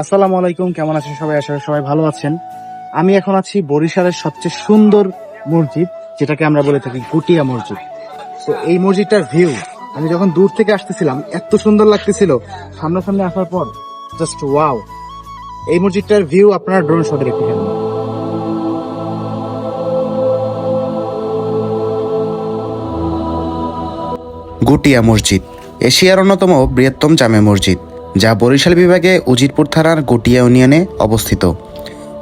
আসসালামু আলাইকুম, কেমন আছেন সবাই? করি সবাই ভালো আছেন। আমি এখন আছি বরিশালের সবচেয়ে সুন্দর মসজিদ, যেটাকে আমরা বলে থাকি গুটিয়া মসজিদ। তো এই মসজিদটার ভিউ আমি যখন দূর থেকে আসতেছিলাম, এত সুন্দর লাগতেছিল। সামনাসামনি আসার পর জাস্ট ওয়াও এই মসজিদটার ভিউ আপনারা ড্রোন শটে দেখতে পাবেন গুটিয়া মসজিদ, এশিয়ার অন্যতম বৃহত্তম জামে মসজিদ। যা বরিশাল বিভাগে উজিরপুর থানার গুটিয়া ইউনিয়নে অবস্থিত।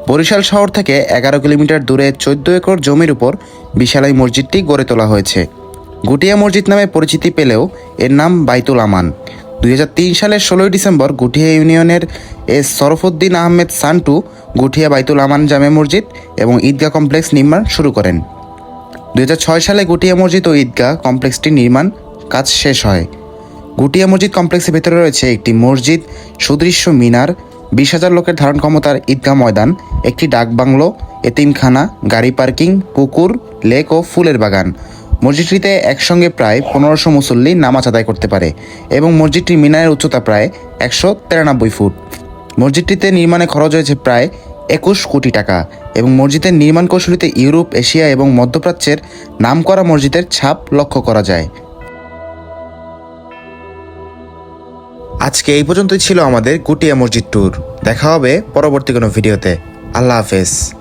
বরিশাল শহর থেকে এগারো কিলোমিটার দূরে চোদ্দ একর জমির উপর বিশাল মসজিদটি গড়ে তোলা হয়েছে। গুটিয়া মসজিদ নামে পরিচিতি পেলেও এর নাম বাইতুল আমান। দুই হাজার তিন সালের ষোলোই ডিসেম্বর গুটিয়া ইউনিয়নের এস সরফুদ্দিন আহমেদ সান্টু গুটিয়া বাইতুল আমান জামে মসজিদ এবং ঈদগাহ কমপ্লেক্স নির্মাণ শুরু করেন। দুই হাজার ছয় সালে গুটিয়া মসজিদ ও ঈদগাহ কমপ্লেক্সটি নির্মাণ কাজ শেষ হয়। গুটিয়া মসজিদ কমপ্লেক্সের ভেতরে রয়েছে একটি মসজিদ, সুদৃশ্য মিনার, বিশ হাজার লোকের ধারণ ক্ষমতার ঈদগাহ ময়দান, একটি ডাক বাংলো এতিমখানা গাড়ি পার্কিং, পুকুর, লেক ও ফুলের বাগান। মসজিদটিতে একসঙ্গে প্রায় পনেরোশো মুসল্লি নামাজ আদায় করতে পারে এবং মসজিদটির মিনারের উচ্চতা প্রায় একশো তিরানব্বই ফুট। মসজিদটিতে নির্মাণে খরচ হয়েছে প্রায় একুশ কোটি টাকা এবং মসজিদের নির্মাণ কৌশলীতে ইউরোপ, এশিয়া এবং মধ্যপ্রাচ্যের নামকরা মসজিদের ছাপ লক্ষ্য করা যায়। আজকে এই পর্যন্তই ছিল আমাদের গুটিয়া মসজিদ ট্যুর দেখা হবে পরবর্তী কোনো ভিডিওতে। আল্লাহ হাফেজ।